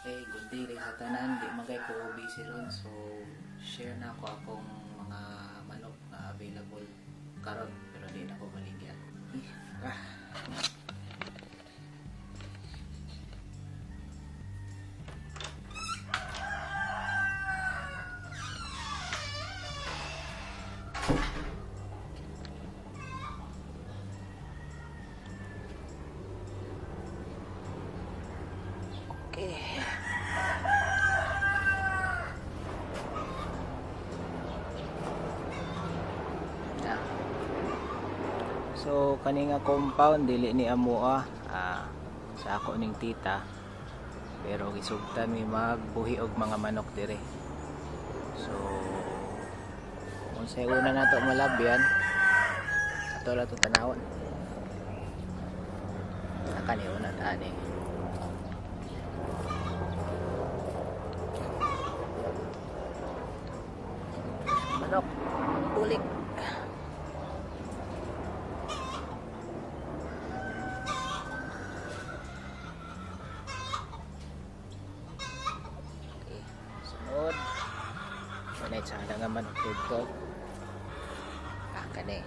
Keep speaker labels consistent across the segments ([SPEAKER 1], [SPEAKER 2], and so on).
[SPEAKER 1] Okay, good day rin sa tanan. Di man kay ko busy ron. So, share na ako akong mga manok na available karon pero di na ko maligyan. Ah. So kani nga compound dili ni amoa ah, sa ako ning tita pero gisugtan mi magbuhi og mga manok dire. So kung sa una nato malabyan ato la to tanawon. Nakani una tani. Manok, bulik. Okay, sunod. Manok dito. Ah, kani.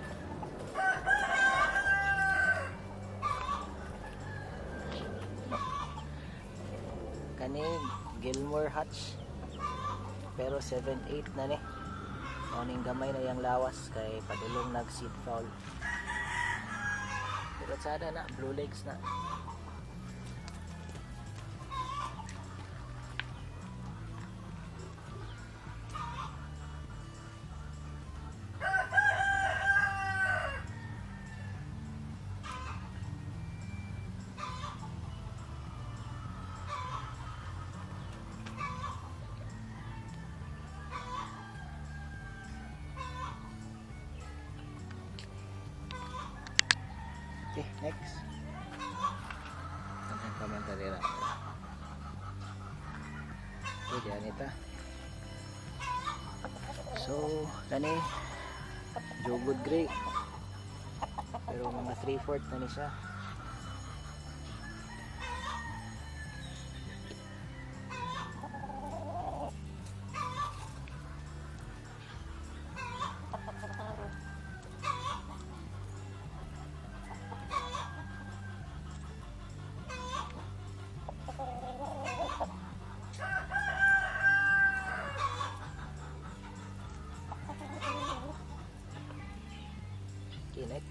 [SPEAKER 1] Gilmore Hatch. Pero 7-8 na ni. Morning gamay na yung lawas kay padulong nag seed foul. Pero sana na, blue legs na. Okay, next. Ang komentary lang. Okay, diyan ita. So, kani jogwood gray. Pero mga 3/4 na ni siya. Kani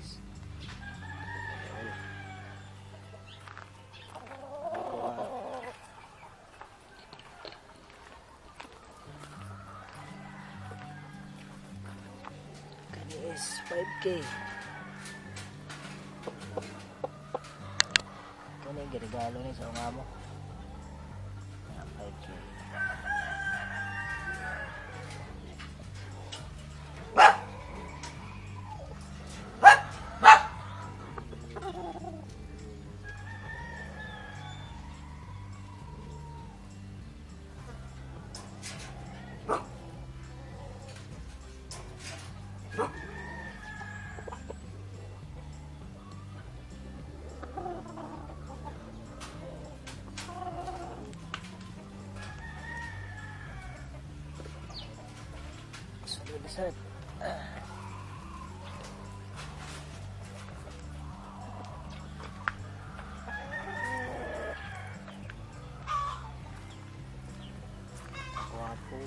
[SPEAKER 1] is 5K. Kani ginagalo ni sa mga mo. Ah, 5K. Isa. Guwapo.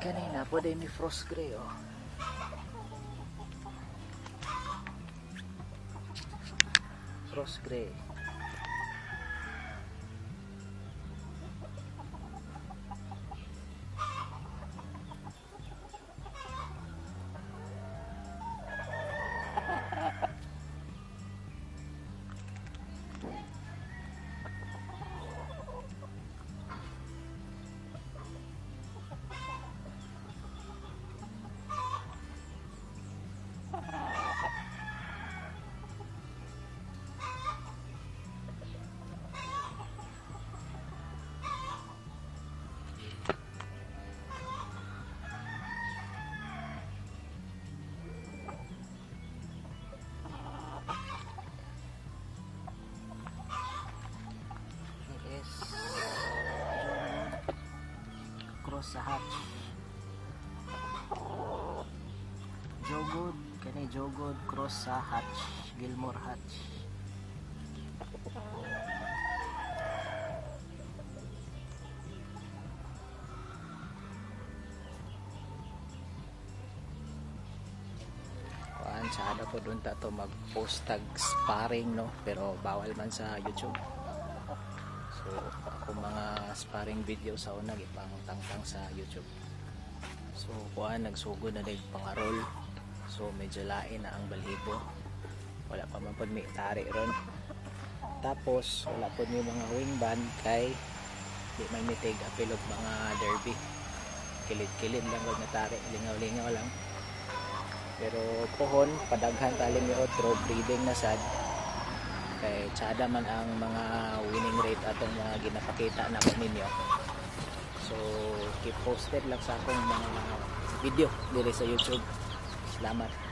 [SPEAKER 1] Kanina po din ni Frost Gray oh. Frost Gray. Cross sa hatch Jogod kani Jogod cross sa hatch Gilmore hatch. Kuan sa ada po doon ta to mag post tag sparring no? Pero bawal man sa YouTube so ako mga sparring video sa una gipang tangtang sa YouTube. So kuan nagsugod na dahil pangarol so medyo lain na ang balhibo wala pa man pod may tari ron. Tapos wala pod may mga wing band kay di man mitig apilog mga derby. Kilid-kilid lang wag na tari lingaw-lingaw lang. Pero pohon padaghan tali mi otro breeding na sad kay tsada man ang mga winning rate atong mga ginapakita na ko ninyo. So keep posted lang sa akong mga video diri sa YouTube. Salamat